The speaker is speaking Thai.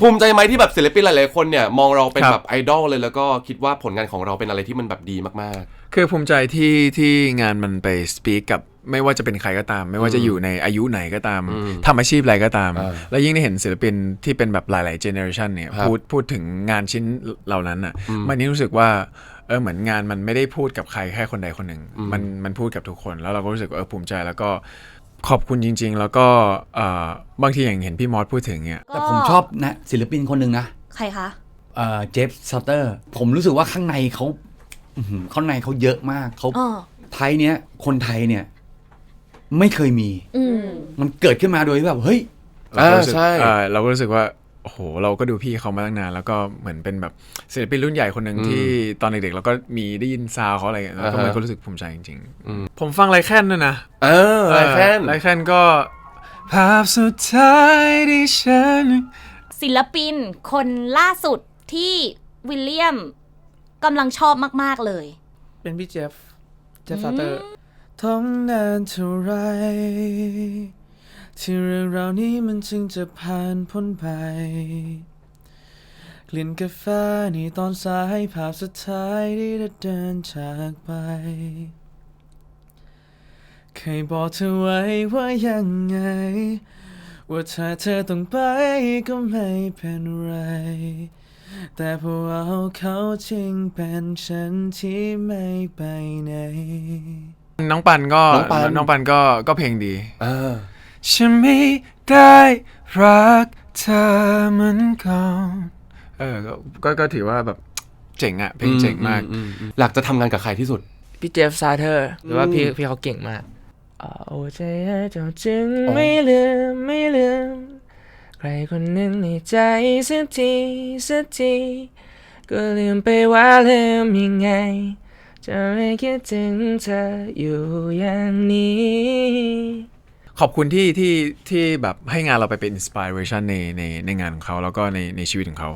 ภูมิใจไหมที่แบบศิลปินหลายๆคนเนี่ยมองเราเป็นครับ แบบไอดอลเลยแล้วก็คิดว่าผลงานของเราเป็นอะไรที่มันแบบดีมาก คือภูมิใจที่ที่งานมันไปสปีกกับไม่ว่าจะเป็นใครก็ตาม ไม่ว่าจะอยู่ในอายุไหนก็ตามทำอาชีพอะไรก็ตามอ่าแล้วยิ่งได้เห็นศิลปินที่เป็นแบบหลายๆเจเนอเรชันเนี่ยครับพูดพูดถึงงานชิ้นเหล่านั้นอะมันนี่รู้สึกว่าเออเหมือนงานมันไม่ได้พูดกับใครแค่คนใดคนหนึ่งมันมันพูดกับทุกคน แล้วเราก็รู้สึกว่าเออภูมิใจแล้วก็ ขอบคุณจริง ๆ แล้วก็เอ่อบางทีอย่างเห็นพี่มอสพูดถึงเนี่ยแต่ผมชอบนะศิลปินคนหนึ่งนะใครคะเอ่อเจฟซัตเตอร์ ผมรู้สึกว่าข้างในเขาอื้อหือข้างในเขาเยอะมากเขาอ๋อไทยเนี้ยคนไทยเนี่ย ไม่เคยมี อืม มันเกิดขึ้นมาโดยที่แบบเฮ้ย เราก็รู้สึกอ่าใช่ เอ่อเราก็รู้สึกว่า โอ้โหเราก็ดูพี่เขามาตั้งนาน แล้วก็เหมือนเป็นแบบศิลปินรุ่นใหญ่คนหนึ่งที่ตอนเด็กๆเราก็มีได้ยินซาวเขาอะไรอย่างเงี้ยแล้วก็อ่าฮะมันก็รู้สึกภูมิใจจริงๆ ผมฟังไรแค่นด้วยนะๆเออไรแค่นไรแค่นก็ ภาพสุดท้ายที่ฉันศิลปินคนล่าสุดที่วิลเลียมกำลังชอบมากๆเลย เป็นพี่เจฟเจฟซาเตอร์ท้องนานเท่าไร ที่เรื่องราวนี้มันจึงจะผ่านพ้นไป กลิ่นกาแฟนี่ตอนสายภาพสุดท้ายที่ได้เดินจากไป เคยบอกเธอไว้ว่ายังไง ว่าถ้าเธอต้องไปก็ไม่เป็นไร แต่พอเอาเขาจริงเป็นฉันที่ไม่ไปไหน น้องปันก็น้องปัน น้องปันก็ก็เพลงดี เออ ฉันไม่ได้รักเธอเหมือนก่อนเออก็ก็ก็ถือว่าแบบเจ๋งอะเพลงเจ๋งมาก อือืมอยากจะทำงานกับใครที่สุด พี่เจฟซาเทอร์หรือว่าพี่พี่เขาเก่งมากเอาใจให้เจ้าจึงไม่ลืมไม่ลืม ใครคนหนึ่งในใจสักทีสักทีก็ลืมไปว่าลืมยังไง จะไม่คิดถึงเธออยู่อย่างนี้ ขอบคุณที่ที่ที่แบบให้งานเราไปเป็นอินสปิเรชันในในในงานของเขาแล้วก็ในในชีวิตของเขา